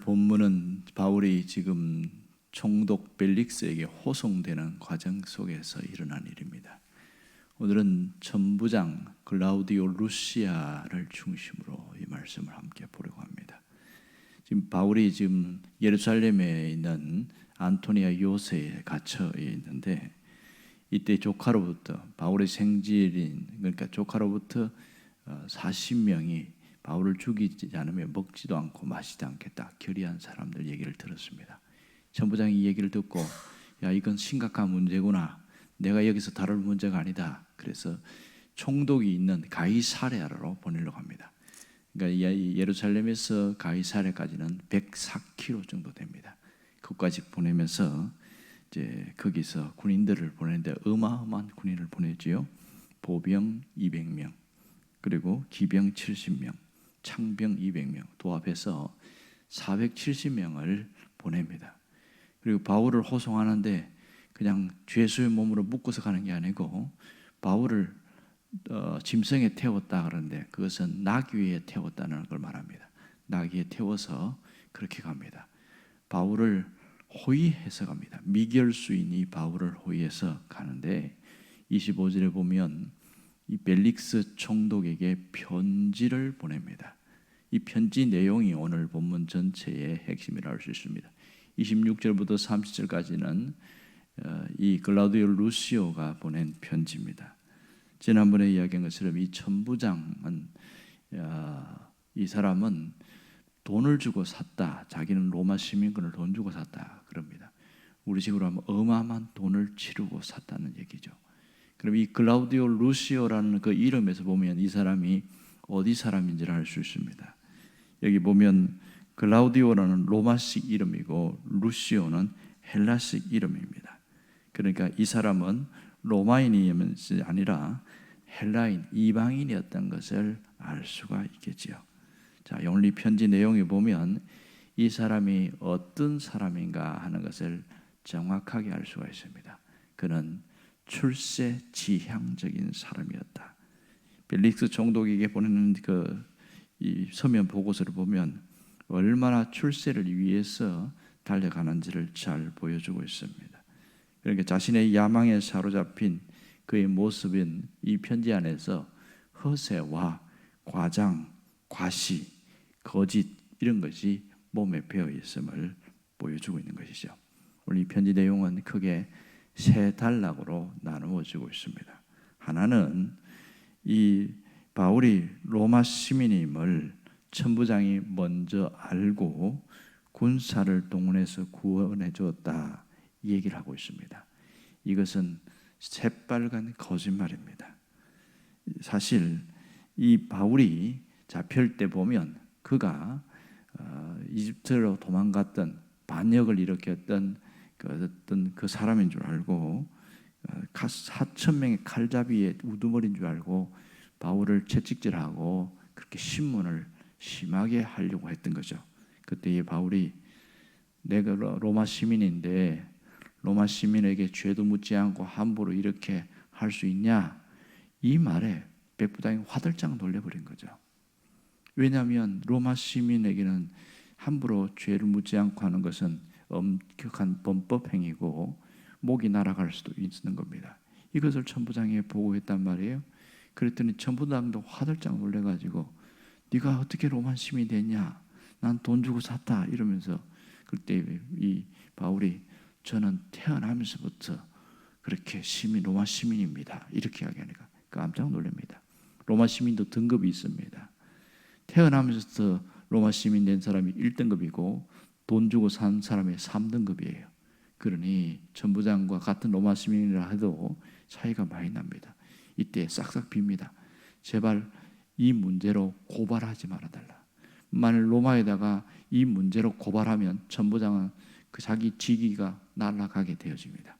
본문은 바울이 지금 총독 벨릭스에게 호송되는 과정 속에서 일어난 일입니다. 오늘은 천부장 글라우디오 루시아를 중심으로 이 말씀을 함께 보려고 합니다. 지금 바울이 지금 예루살렘에 있는 안토니아 요새에 갇혀 있는데 이때 조카로부터 바울의 생질인 그러니까 조카로부터 40명이 바울을 죽이지 않으면 먹지도 않고 마시지 않겠다 결의한 사람들 얘기를 들었습니다. 전부장이 이 얘기를 듣고 야 이건 심각한 문제구나. 내가 여기서 다룰 문제가 아니다. 그래서 총독이 있는 가이사레아로 보내려고 합니다. 그러니까 예루살렘에서 가이사레까지는 104km 정도 됩니다. 그까지 보내면서 이제 거기서 군인들을 보내는데 어마어마한 군인을 보내지요. 보병 200명, 그리고 기병 70명, 창병 200명 도합해서 470명을 보냅니다. 그리고 바울을 호송하는데 그냥 죄수의 몸으로 묶어서 가는 게 아니고 바울을 어, 짐승에 태웠다 그러는데 그것은 나귀 위에 태웠다는 걸 말합니다. 나귀에 태워서 그렇게 갑니다. 바울을 호위해서 갑니다. 미결수인이 바울을 호위해서 가는데 25절에 보면 이 벨릭스 총독에게 편지를 보냅니다. 이 편지 내용이 오늘 본문 전체의 핵심이라고 할 수 있습니다. 26절부터 30절까지는 어, 이 글라우디오 루시오가 보낸 편지입니다. 지난번에 이야기한 것처럼 이 천부장은 이 사람은 돈을 주고 샀다. 자기는 로마 시민권을 돈 주고 샀다. 그럽니다. 우리 식으로 하면 어마어마한 돈을 치르고 샀다는 얘기죠. 그럼 이 글라우디오 루시오라는 그 이름에서 보면 이 사람이 어디 사람인지를 알 수 있습니다. 여기 보면 글라우디오라는 로마식 이름이고 루시오는 헬라식 이름입니다. 그러니까 이 사람은 로마인이 아니라 헬라인 이방인이었던 것을 알 수가 있겠지요. 자, 영리 편지 내용에 보면 이 사람이 어떤 사람인가 하는 것을 정확하게 알 수가 있습니다. 그는 출세 지향적인 사람이었다. 벨릭스 총독에게 보내는 그 이 서면 보고서를 보면 얼마나 출세를 위해서 달려가는지를 잘 보여주고 있습니다. 그러니까 자신의 야망에 사로잡힌 그의 모습인 이 편지 안에서 허세와 과장, 과시, 거짓 이런 것이 몸에 배어 있음을 보여주고 있는 것이죠. 오늘 이 편지 내용은 크게 세 단락으로 나누어지고 있습니다. 하나는 이 바울이 로마 시민임을 천부장이 먼저 알고 군사를 동원해서 구원해 줬다 얘기를 하고 있습니다. 이것은 새빨간 거짓말입니다. 사실 이 바울이 잡힐 때 보면 그가 어, 이집트로 도망갔던 반역을 일으켰던 그 어떤 그 사람인 줄 알고 4천 어, 명의 칼잡이의 우두머리인 줄 알고 바울을 채찍질하고 그렇게 신문을 심하게 하려고 했던 거죠. 그때 바울이 내가 로마 시민인데 로마 시민에게 죄도 묻지 않고 함부로 이렇게 할 수 있냐? 이 말에 백부장이 화들짝 놀려버린 거죠. 왜냐하면 로마 시민에게는 함부로 죄를 묻지 않고 하는 것은 엄격한 범법 행위고 목이 날아갈 수도 있는 겁니다. 이것을 천부장에 보고했단 말이에요. 그랬더니 천부장도 화들짝 놀래가지고 네가 어떻게 로마 시민이 됐냐? 난 돈 주고 샀다 이러면서 그때 이 바울이 저는 태어나면서부터 그렇게 시민 로마 시민입니다. 이렇게 이야기하니까 깜짝 놀랍니다. 로마 시민도 등급이 있습니다. 태어나면서부터 로마 시민 된 사람이 1등급이고 돈 주고 산 사람이 3등급이에요. 그러니 전부장과 같은 로마 시민이라 해도 차이가 많이 납니다. 이때 싹싹 빕니다. 제발 이 문제로 고발하지 말아달라. 만일 로마에다가 이 문제로 고발하면 전부장은 그 자기 직위가 날아가게 되어집니다.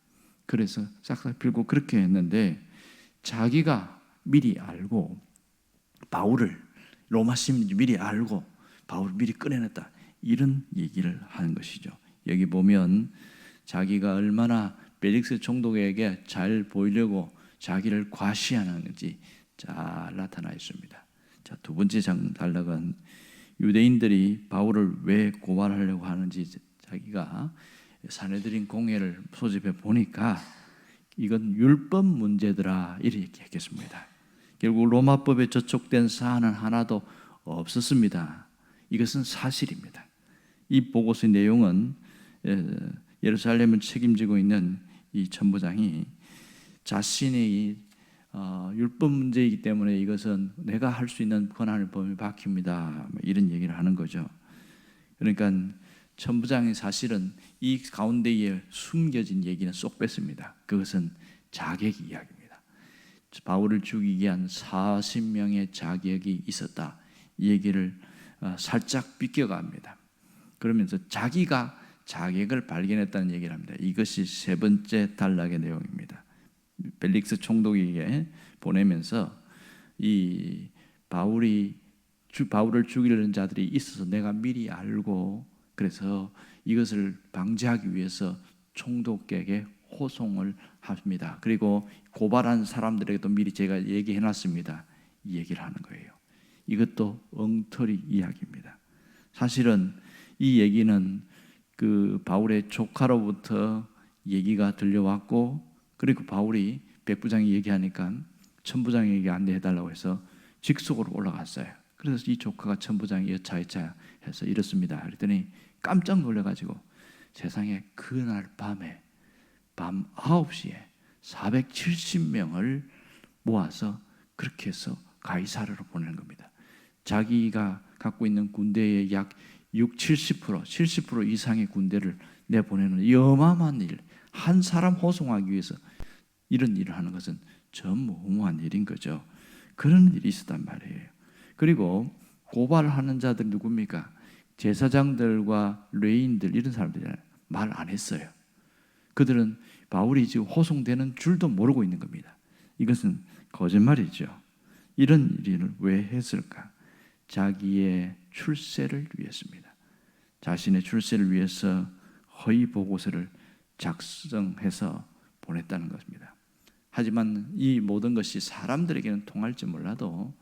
그래서 싹싹 빌고 그렇게 했는데 자기가 미리 알고 바울을 로마 시민인지 미리 알고 바울을 미리 꺼내냈다. 이런 얘기를 하는 것이죠. 여기 보면 자기가 얼마나 벨릭스 총독에게 잘 보이려고 자기를 과시하는지 잘 나타나 있습니다. 자, 두 번째 장 단락은 유대인들이 바울을 왜 고발하려고 하는지 자기가 사내들인 공회를 소집해 보니까 이건 율법 문제더라 이렇게 얘기했습니다. 결국 로마법에 저촉된 사안은 하나도 없었습니다. 이것은 사실입니다. 이 보고서의 내용은 에, 예루살렘을 책임지고 있는 이 천부장이 자신의 어, 율법 문제이기 때문에 이것은 내가 할 수 있는 권한을 범위 박힙니다. 뭐 이런 얘기를 하는 거죠. 그러니까 천부장이 사실은 이 가운데에 숨겨진 얘기는 쏙 뺐습니다. 그것은 자객 이야기입니다. 바울을 죽이기 위한 40명의 자객이 있었다. 이 얘기를 어, 살짝 비껴갑니다. 그러면서 자기가 자객을 발견했다는 얘기를 합니다. 이것이 세 번째 단락의 내용입니다. 벨릭스 총독에게 보내면서 이 바울이 주 바울을 죽이려는 자들이 있어서 내가 미리 알고 그래서 이것을 방지하기 위해서 총독에게 호송을 합니다. 그리고 고발한 사람들에게도 미리 제가 얘기해 놨습니다. 이 얘기를 하는 거예요. 이것도 엉터리 이야기입니다. 사실은 이 얘기는 그 바울의 조카로부터 얘기가 들려왔고 그리고 바울이 백부장이 얘기하니까 천부장에게 안내해 달라고 해서 직속으로 올라갔어요. 그래서 이 조카가 천부장이 여차 여차 해서 이렇습니다. 그랬더니 깜짝 놀래가지고 세상에 그날 밤에 밤 9시에 470명을 모아서 그렇게 해서 가이사르로 보내는 겁니다. 자기가 갖고 있는 군대의 약 6, 70%, 70% 이상의 군대를 내보내는 이 어마어마한 일, 한 사람 호송하기 위해서 이런 일을 하는 것은 전무후무한 일인 거죠. 그런 일이 있었단 말이에요. 그리고 고발하는 자들 누굽니까? 제사장들과 레인들 이런 사람들이 말 안 했어요. 그들은 바울이 지금 호송되는 줄도 모르고 있는 겁니다. 이것은 거짓말이죠. 이런 일을 왜 했을까? 자기의 출세를 위해서입니다. 자신의 출세를 위해서 허위 보고서를 작성해서 보냈다는 것입니다. 하지만 이 모든 것이 사람들에게는 통할지 몰라도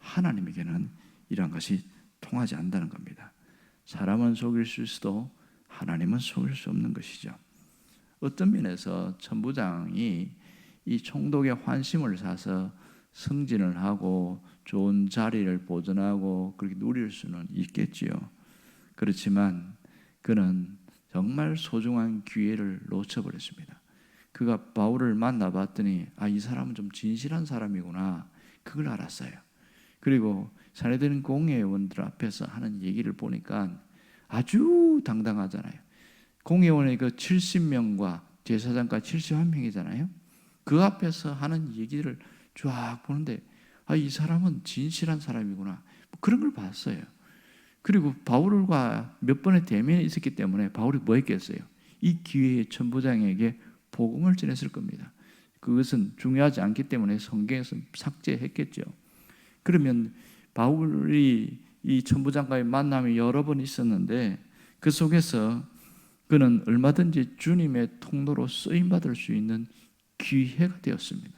하나님에게는 이러한 것이 통하지 않는다는 겁니다. 사람은 속일 수도 하나님은 속일 수 없는 것이죠. 어떤 면에서 천부장이 이 총독의 환심을 사서 승진을 하고 좋은 자리를 보존하고 그렇게 누릴 수는 있겠지요. 그렇지만 그는 정말 소중한 기회를 놓쳐버렸습니다. 그가 바울을 만나봤더니 아 이 사람은 좀 진실한 사람이구나 그걸 알았어요. 그리고 사내들은 공회의원들 앞에서 하는 얘기를 보니까 아주 당당하잖아요. 공회의원의 그 70명과 제사장과 71명이잖아요. 그 앞에서 하는 얘기를 쫙 보는데 아, 이 사람은 진실한 사람이구나. 뭐 그런 걸 봤어요. 그리고 바울과 몇 번의 대면이 있었기 때문에 바울이 뭐 했겠어요? 이 기회에 천부장에게 복음을 전했을 겁니다. 그것은 중요하지 않기 때문에 성경에서 삭제했겠죠. 그러면 바울이 이 천부장과의 만남이 여러 번 있었는데 그 속에서 그는 얼마든지 주님의 통로로 쓰임 받을 수 있는 기회가 되었습니다.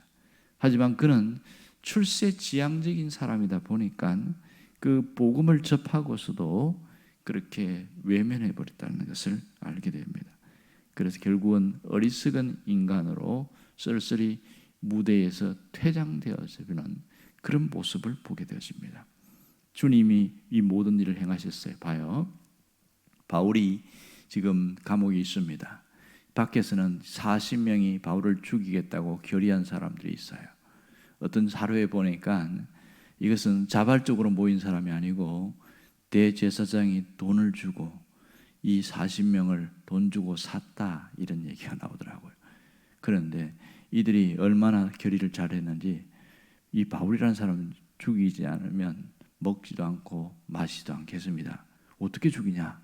하지만 그는 출세 지향적인 사람이다 보니까 그 복음을 접하고서도 그렇게 외면해 버렸다는 것을 알게 됩니다. 그래서 결국은 어리석은 인간으로 쓸쓸히 무대에서 퇴장되어지는 그런 모습을 보게 되었습니다. 주님이 이 모든 일을 행하셨어요. 봐요. 바울이 지금 감옥에 있습니다. 밖에서는 40명이 바울을 죽이겠다고 결의한 사람들이 있어요. 어떤 사료에 보니까 이것은 자발적으로 모인 사람이 아니고 대제사장이 돈을 주고 이 40명을 돈 주고 샀다 이런 얘기가 나오더라고요. 그런데 이들이 얼마나 결의를 잘했는지 이 바울이라는 사람은 죽이지 않으면 먹지도 않고 마시지도 않겠습니다. 어떻게 죽이냐?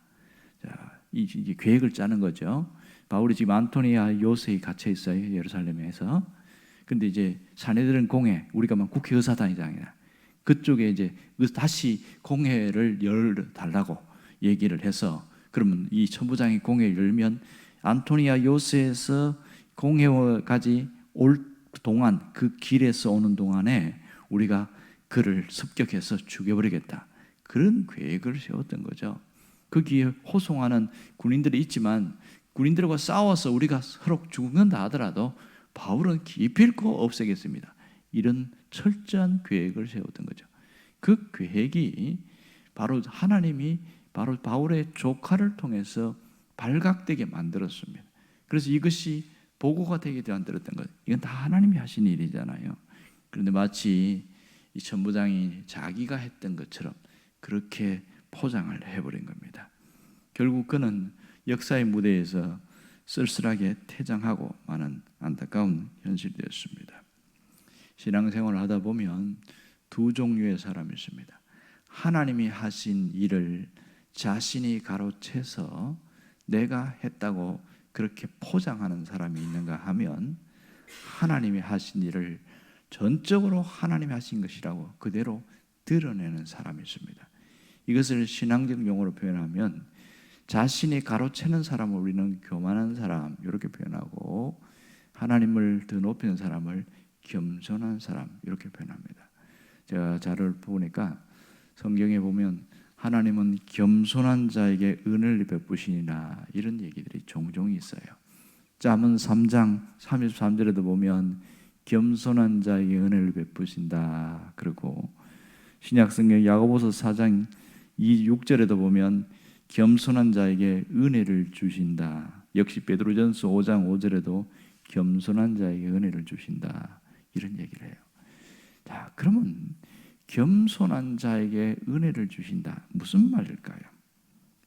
자, 이 계획을 짜는 거죠. 바울이 지금 안토니아 요새에 갇혀 있어요. 예루살렘에서. 근데 이제 사내들은 공회, 우리가 막 국회 의사당이잖아요. 그쪽에 이제 다시 공회를 열 달라고 얘기를 해서 그러면 이 천부장이 공회를 열면 안토니아 요새에서 공회까지 올 동안 그 길에서 오는 동안에 우리가 그를 습격해서 죽여버리겠다. 그런 계획을 세웠던 거죠. 거기에 호송하는 군인들이 있지만 군인들과 싸워서 우리가 서로 죽는다 하더라도 바울은 기필코 없애겠습니다. 이런 철저한 계획을 세웠던 거죠. 그 계획이 바로 하나님이 바로 바울의 조카를 통해서 발각되게 만들었습니다. 그래서 이것이 보고가 되게 만들었던 것. 이건 다 하나님이 하신 일이잖아요. 그런데 마치 이 천부장이 자기가 했던 것처럼 그렇게 포장을 해버린 겁니다. 결국 그는 역사의 무대에서 쓸쓸하게 퇴장하고 마는 안타까운 현실이 되었습니다. 신앙생활을 하다 보면 두 종류의 사람이 있습니다. 하나님이 하신 일을 자신이 가로채서 내가 했다고 그렇게 포장하는 사람이 있는가 하면 하나님이 하신 일을 전적으로 하나님이 하신 것이라고 그대로 드러내는 사람이 있습니다. 이것을 신앙적 용어로 표현하면 자신이 가로채는 사람을 우리는 교만한 사람 이렇게 표현하고 하나님을 더 높이는 사람을 겸손한 사람 이렇게 표현합니다. 제가 자료를 보니까 성경에 보면 하나님은 겸손한 자에게 은혜를 베푸시니라 이런 얘기들이 종종 있어요. 잠언 3장 33절에도 보면 겸손한 자에게 은혜를 베푸신다. 그리고 신약 성경 야고보서 4장 2, 6절에도 보면 겸손한 자에게 은혜를 주신다. 역시 베드로전서 5장 5절에도 겸손한 자에게 은혜를 주신다. 이런 얘기를 해요. 자, 그러면 겸손한 자에게 은혜를 주신다. 무슨 말일까요?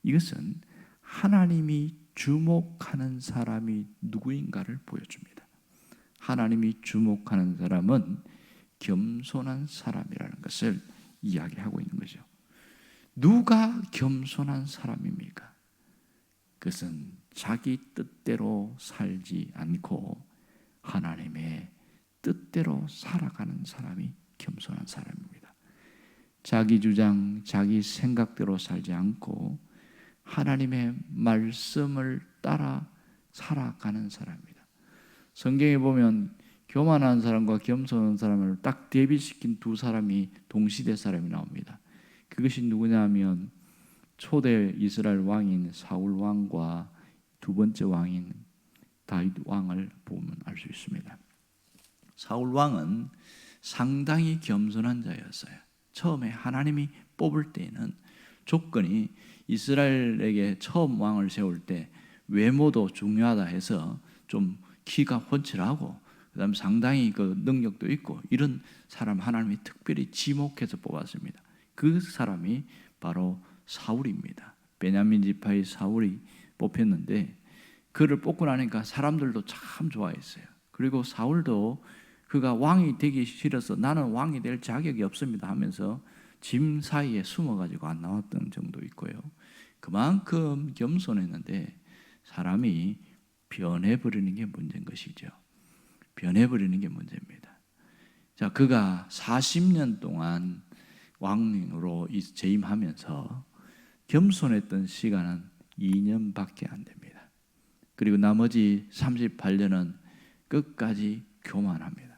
이것은 하나님이 주목하는 사람이 누구인가를 보여줍니다. 하나님이 주목하는 사람은 겸손한 사람이라는 것을 이야기하고 있는 거죠. 누가 겸손한 사람입니까? 그것은 자기 뜻대로 살지 않고 하나님의 뜻대로 살아가는 사람이 겸손한 사람입니다. 자기 주장, 자기 생각대로 살지 않고 하나님의 말씀을 따라 살아가는 사람입니다. 성경에 보면 교만한 사람과 겸손한 사람을 딱 대비시킨 두 사람이 동시대 사람이 나옵니다. 그것이 누구냐면 초대 이스라엘 왕인 사울 왕과 두 번째 왕인 다윗 왕을 보면 알 수 있습니다. 사울 왕은 상당히 겸손한 자였어요. 처음에 하나님이 뽑을 때에는 조건이 이스라엘에게 처음 왕을 세울 때 외모도 중요하다 해서 좀 키가 훤칠하고 그다음 상당히 그 능력도 있고 이런 사람 하나님이 특별히 지목해서 뽑았습니다. 그 사람이 바로 사울입니다. 베냐민 지파의 사울이 뽑혔는데 그를 뽑고 나니까 사람들도 참 좋아했어요. 그리고 사울도 그가 왕이 되기 싫어서 나는 왕이 될 자격이 없습니다 하면서 짐 사이에 숨어가지고 안 나왔던 정도 있고요. 그만큼 겸손했는데 사람이 변해버리는 게 문제인 것이죠. 변해버리는 게 문제입니다. 자, 그가 40년 동안 왕으로 재임하면서 겸손했던 시간은 2년밖에 안 됩니다. 그리고 나머지 38년은 끝까지 교만합니다.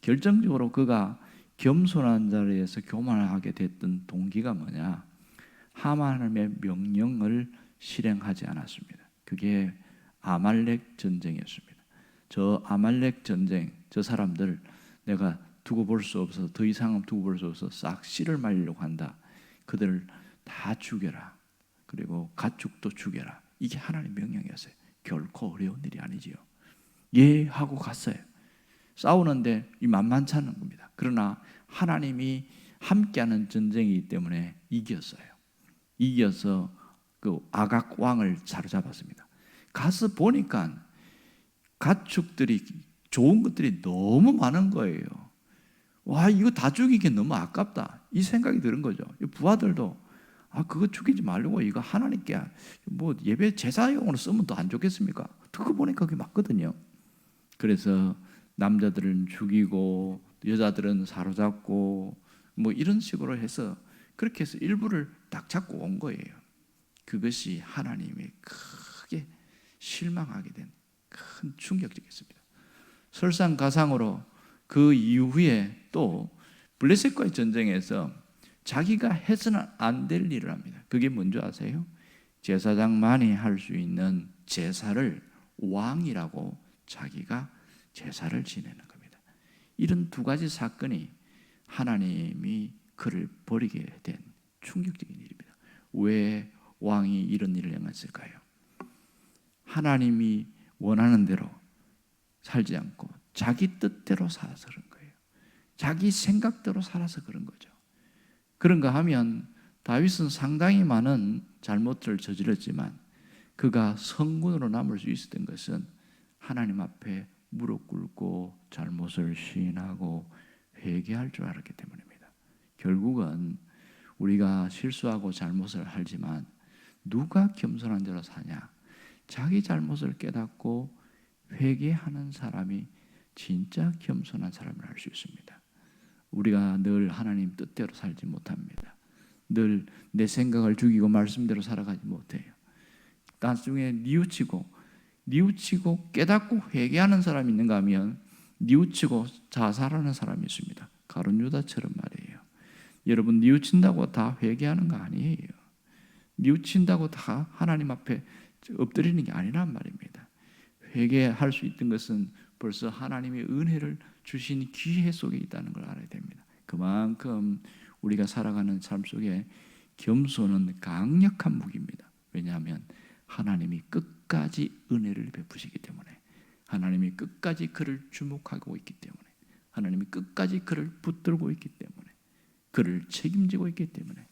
결정적으로 그가 겸손한 자리에서 교만하게 됐던 동기가 뭐냐? 하나님의 명령을 실행하지 않았습니다. 그게 아말렉 전쟁이었습니다. 저 아말렉 전쟁, 저 사람들 내가 두고 볼 수 없어서 더 이상은 두고 볼 수 없어서 싹 씨를 말리려고 한다. 그들을 다 죽여라. 그리고 가축도 죽여라. 이게 하나님 명령이었어요. 결코 어려운 일이 아니지요. 예 하고 갔어요. 싸우는데 이 만만치 않은 겁니다. 그러나 하나님이 함께하는 전쟁이기 때문에 이겼어요. 이겨서 그 아각 왕을 사로잡았습니다. 가서 보니까 가축들이 좋은 것들이 너무 많은 거예요. 와 이거 다 죽이기 너무 아깝다 이 생각이 드는 거죠. 부하들도 아 그거 죽이지 말고 이거 하나님께 뭐 예배 제사용으로 쓰면 더 안 좋겠습니까? 듣고 보니까 그게 맞거든요. 그래서 남자들은 죽이고 여자들은 사로잡고 뭐 이런 식으로 해서 그렇게 해서 일부를 딱 잡고 온 거예요. 그것이 하나님의 크게 실망하게 된 큰 충격적이었습니다. 설상가상으로 그 이후에 또 블레셋과의 전쟁에서 자기가 해서는 안 될 일을 합니다. 그게 뭔지 아세요? 제사장만이 할 수 있는 제사를 왕이라고 자기가 제사를 지내는 겁니다. 이런 두 가지 사건이 하나님이 그를 버리게 된 충격적인 일입니다. 왜 왕이 이런 일을 행했을까요? 하나님이 원하는 대로 살지 않고 자기 뜻대로 살아서 그런 거예요. 자기 생각대로 살아서 그런 거죠. 그런가 하면 다윗은 상당히 많은 잘못을 저질렀지만 그가 성군으로 남을 수 있었던 것은 하나님 앞에 무릎 꿇고 잘못을 시인하고 회개할 줄 알았기 때문입니다. 결국은 우리가 실수하고 잘못을 하지만 누가 겸손한 자로 사냐? 자기 잘못을 깨닫고 회개하는 사람이 진짜 겸손한 사람을 알 수 있습니다. 우리가 늘 하나님 뜻대로 살지 못합니다. 늘 내 생각을 죽이고 말씀대로 살아가지 못해요. 나중에 뉘우치고 뉘우치고 깨닫고 회개하는 사람이 있는가 하면 뉘우치고 자살하는 사람이 있습니다. 가론 유다처럼 말이에요. 여러분 뉘우친다고 다 회개하는 거 아니에요. 뉘우친다고 다 하나님 앞에 엎드리는 게 아니란 말입니다. 회개할 수 있던 것은 벌써 하나님의 은혜를 주신 기회 속에 있다는 걸 알아야 됩니다. 그만큼 우리가 살아가는 삶 속에 겸손은 강력한 무기입니다. 왜냐하면 하나님이 끝 까지 은혜를 베푸시기 때문에 하나님이 끝까지 그를 주목하고 있기 때문에 하나님이 끝까지 그를 붙들고 있기 때문에 그를 책임지고 있기 때문에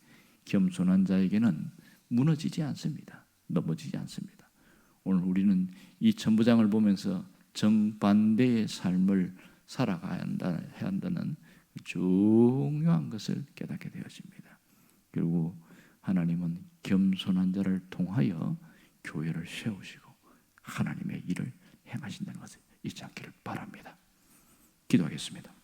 겸손한 자에게는 무너지지 않습니다. 넘어지지 않습니다. 오늘 우리는 이 천부장을 보면서 정반대의 삶을 살아가야 한다, 해야 한다는 중요한 것을 깨닫게 되었습니다. 결국 하나님은 겸손한 자를 통하여 교회를 세우시고 하나님의 일을 행하신다는 것을 잊지 않기를 바랍니다. 기도하겠습니다.